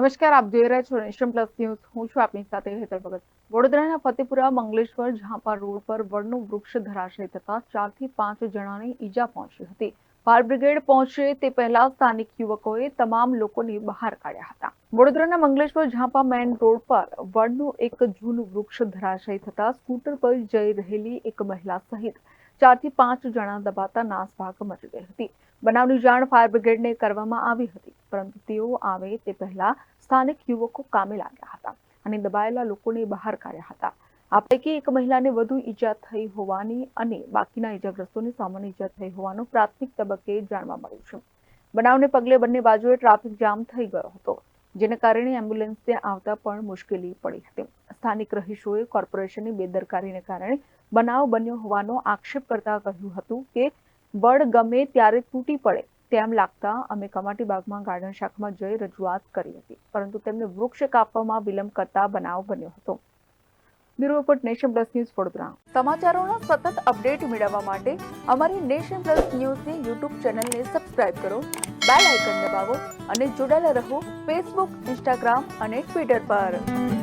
નમસ્કાર, આપ જોઈ રહ્યા છો નેશન પ્લસ ન્યૂઝ. હું છું આપની સાથે હેતલ ભગત. વડોદરાના ફતેપુરા, મંગલેશ્વર, ઝાંપા રોડ પર વડનું વૃક્ષ ધરાશય થતા ચારથી પાંચ જણાને ઈજા પહોંચી હતી. ફાયર બ્રિગેડ પહોંચે તે પહેલા સ્થાનિક યુવકોએ તમામ લોકોને બહાર કાઢ્યા હતા. વડોદરાના મંગલેશ્વર, ઝાંપા મેન રોડ પર વડનું એક જૂનું વૃક્ષ ધરાશય થતા સ્કૂટર પર જઈ રહેલી એક મહિલા સહિત ચારથી પાંચ જણા દબાતા નાસભાગ મચી ગઈ હતી. બનાવની જાણ ફાયર બ્રિગેડને કરવામાં આવી હતી. પરંતુ તેઓ આવે તે પહેલા સ્થાનિક યુવકો કામે લાગ્યા હતા અને દબાયેલા લોકોને બહાર કાઢ્યા હતા. આ પૈકી એક મહિલાને વધુ ઈજા થઈ હોવાની અને બાકીના ઈજાગ્રસ્તોને સામાન્ય ઈજા થઈ હોવાનું પ્રાથમિક તબક્કે જાણવા મળ્યું છે. બનાવને પગલે બંને બાજુએ ટ્રાફિક જામ થઈ ગયો હતો, જેને કારણે એમ્બ્યુલન્સને આવતા પણ મુશ્કેલી પડી હતી. સ્થાનિક રહીશોએ કોર્પોરેશનની બેદરકારીને કારણે બનાવ બન્યો હોવાનો આક્ષેપ કરતા કહ્યું હતું કે, બળ ગમે ત્યારે તૂટી પડે તેમ લાગતા અમે કમાટી બાગમાં ગાર્ડન શાખામાં જઈ રજૂઆત કરી હતી. પરંતુ તેમને વૃક્ષ કાપવામાં વિલંબ કરતા બનાવ બન્યો હતો. Bureau report nation plus news Vadodara સમાચારોના સતત અપડેટ મેળવવા માટે અમારી નેશન પ્લસ ન્યૂઝની યુટ્યુબ ચેનલને સબસ્ક્રાઇબ કરો, બેલ આઇકન દબાવો અને જોડાયેલા રહો ફેસબુક ઇન્સ્ટાગ્રામ અને ટ્વિટર પર.